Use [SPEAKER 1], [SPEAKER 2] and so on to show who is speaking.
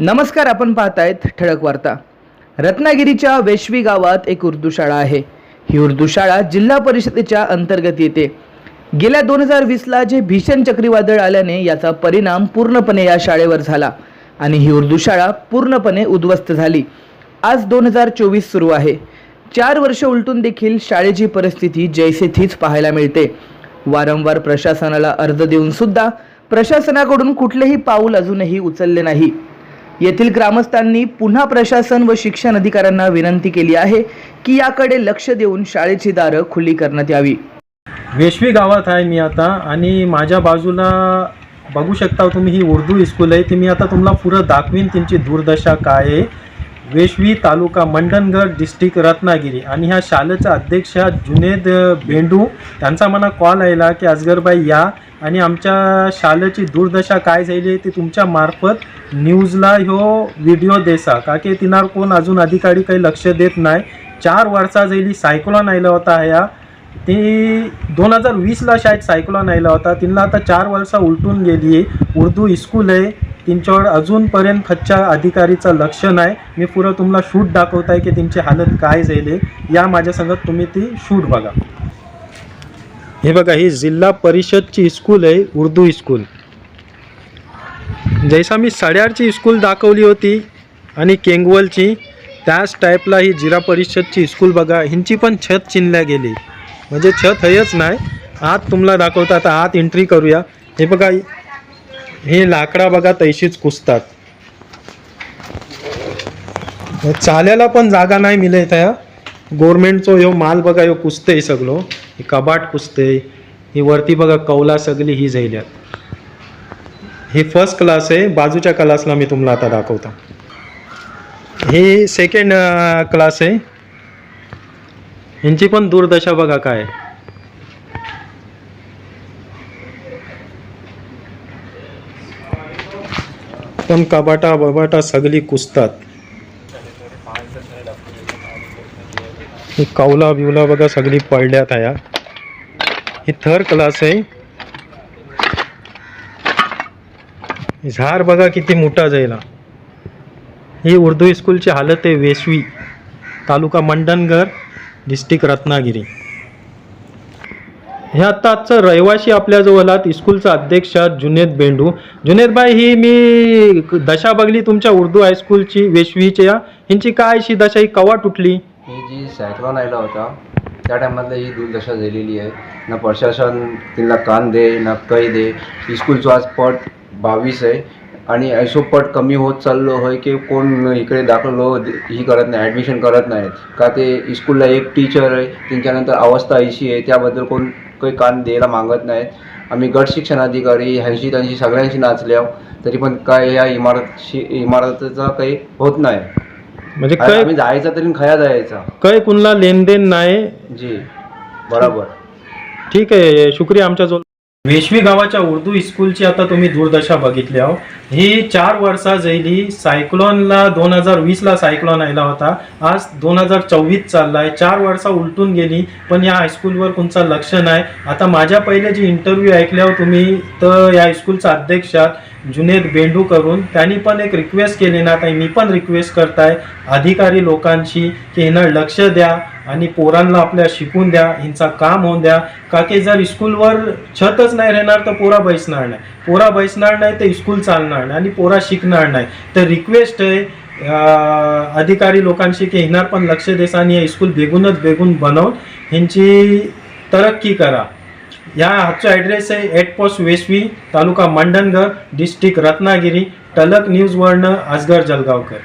[SPEAKER 1] नमस्कार आपण पाहतायत ठळक वार्ता. रत्नागिरीच्या वेशवी गावात एक उर्दू शाळा आहे. ही उर्दू शाळा जिल्हा परिषदेच्या अंतर्गत येते. गेल्या दोन हजार वीसला जे भीषण चक्रीवादळ आल्याने याचा परिणाम पूर्णपणे या शाळेवर झाला आणि ही उर्दू शाळा पूर्णपणे उद्ध्वस्त झाली. आज दोन हजार चोवीस सुरू आहे. चार वर्ष उलटून देखील शाळेची परिस्थिती जैसे थीच पाहायला मिळते. वारंवार प्रशासनाला अर्ज देऊन सुद्धा प्रशासनाकडून कुठलेही पाऊल अजूनही उचलले नाही. येथील ग्रामस्थांनी पुन्हा प्रशासन व शिक्षण अधिकाऱ्यांना विनंती केली आहे की याकडे लक्ष देऊन शाळेची दारं खुली करण्यात यावी.
[SPEAKER 2] वेशवी गावात आहे मी आता आणि माझ्या बाजूला बघू शकता तुम्ही ही उर्दू स्कूल आहे. ती मी आता तुम्हाला पुरं दाखवीन. त्यांची दुर्दशा काय आहे. वेशवी तालुका मंडणगड डिस्ट्रिक्ट रत्नागिरी. आणि ह्या शालेचा अध्यक्ष जुनेद बेंडू. त्यांचा मला कॉल आला की असगरबाई या. आणि आमच्या शाळेची दुर्दशा काय झाली आहे ती तुमच्या मार्फत न्यूजला ह्यो व्हिडिओ देसा. का की तिनार कोण अजून अधिकारी काही लक्ष देत नाही. चार वर्षा झाली सायक्लॉन आयला होता ह्या ती दोन हजार वीसला शाळेत सायक्लॉन आयला होता. तिला आता चार वर्ष उलटून गेली आहे. उर्दू स्कूल आहे. त्यांच्यावर अजूनपर्यंत खच्च्या अधिकारीचं लक्ष नाही. मी पुरं तुम्हाला शूट दाखवत आहे की त्यांची हालत काय झाली. या माझ्यासंगत तुम्ही ती शूट बघा. हे बघा ही जिल्हा परिषदची स्कूल आहे उर्दू स्कूल जैसा मी सड्यारची स्कूल दाखवली होती आणि केंगवलची त्याच टाईपला ही जिल्हा परिषदची स्कूल बघा. ह्यांची पण छत चिनल्या गेली. म्हणजे छत हयच नाही. आत तुम्हाला दाखवता आता आत एंट्री करूया. हे बघा हे लाकडा बघा तैशीच कुसतात. चालायला चाल्याला पण जागा नाही मिळत त्या. गोरमेंटचो ह्यो माल बघा ह्यो कुसतंय सगळं. ही कबाट कुसतंय. ही वरती बघा कौला सगळी ही जायल्यात. ही फर्स्ट क्लास आहे. बाजूच्या क्लासला मी तुम्हाला आता दाखवतो. ही सेकंड क्लास आहे. ह्यांची पण दुर्दशा बघा काय पण कबाटा बबाटा सगळी कुसतात। ही कौला बिवला बघा सगळी पडल्यात या ही थर्ड क्लास आहे। झाड बघा किती मोठा जायला। ही उर्दू स्कूलची हालत आहे वेसवी तालुका मंडणगड डिस्ट्रिक्ट रत्नागिरी। हे आता रहिवाशी आपल्याजवळ आहात स्कूलचा अध्यक्ष जुनेद बेंडू. जुनेदबाई ही मी दशा बघली तुमच्या उर्दू हायस्कूलची वेशवीच्या. ह्यांची काय अशी दशा ही कवा तुटली?
[SPEAKER 3] ही जी सायक्लॉन आयला होता त्या टायमातला ही दुर्दशा झालेली आहे. ना प्रशासन तिला कान दे ना कै दे. स्कूलचं आज पट बावीस आहे आणि ऐसो पट कमी होत चाललो होय की कोण इकडे दाखल हो ही करत नाही ॲडमिशन करत नाहीत. का ते स्कूलला एक टीचर आहे त्यांच्यानंतर अवस्था ऐशी आहे त्याबद्दल कोण काही कान द्यायला मागत नाहीत. आम्ही गट शिक्षण अधिकारी ह्यांशी त्यांशी सगळ्यांशी नाचल्या तरी पण काय या इमारतशी इमारतीचा काही होत नाही.
[SPEAKER 2] म्हणजे
[SPEAKER 3] आणि
[SPEAKER 2] काय
[SPEAKER 3] आम्ही जायचा तरी खया जायचा.
[SPEAKER 2] काय कुणला लेनदेन नाही?
[SPEAKER 3] जी बरोबर.
[SPEAKER 2] ठीक आहे शुक्रिया आमच्या जवळ वेशवी गावाच्या उर्दू स्कूलची आता तुम्ही दुर्दशा बघितली आहो. ही चार वर्षा झाली सायक्लॉनला दोन हजार वीसला सायक्लॉन आला होता. आज दोन हजार चोवीस चालला आहे चार वर्षा उलटून गेली पण या हायस्कूलवर कोणचं लक्ष नाही. आता माझ्या पहिले जी इंटरव्ह्यू ऐकल्यावर तुम्ही तर या हायस्कूलचा अध्यक्ष जुनेद बेंडू करून. त्यांनी पण एक रिक्वेस्ट केली ना आता मी पण रिक्वेस्ट करताय अधिकारी लोकांशी की ह्यांना लक्ष द्या. आणि पोरांना आपल्या शिकून द्या हिंचा काम होऊन द्या. का की जर स्कूलवर छतच नाही राहणार तर पोरा बैसणार नाही. पोरा बैसणार नाही तर स्कूल चालणार नाही आणि पोरा शिकणार नाही. तर रिक्वेस्ट आहे अधिकारी लोकांशी की ह्यांना पण लक्ष देसा आणि हे स्कूल बेगूनच बेगून बनवून ह्यांची तरक्की करा. या हाचा ॲड्रेस आहे at post Vesvi taluka Mandangad district Ratnagiri टलक news वर्ण आजगर जलगावकर.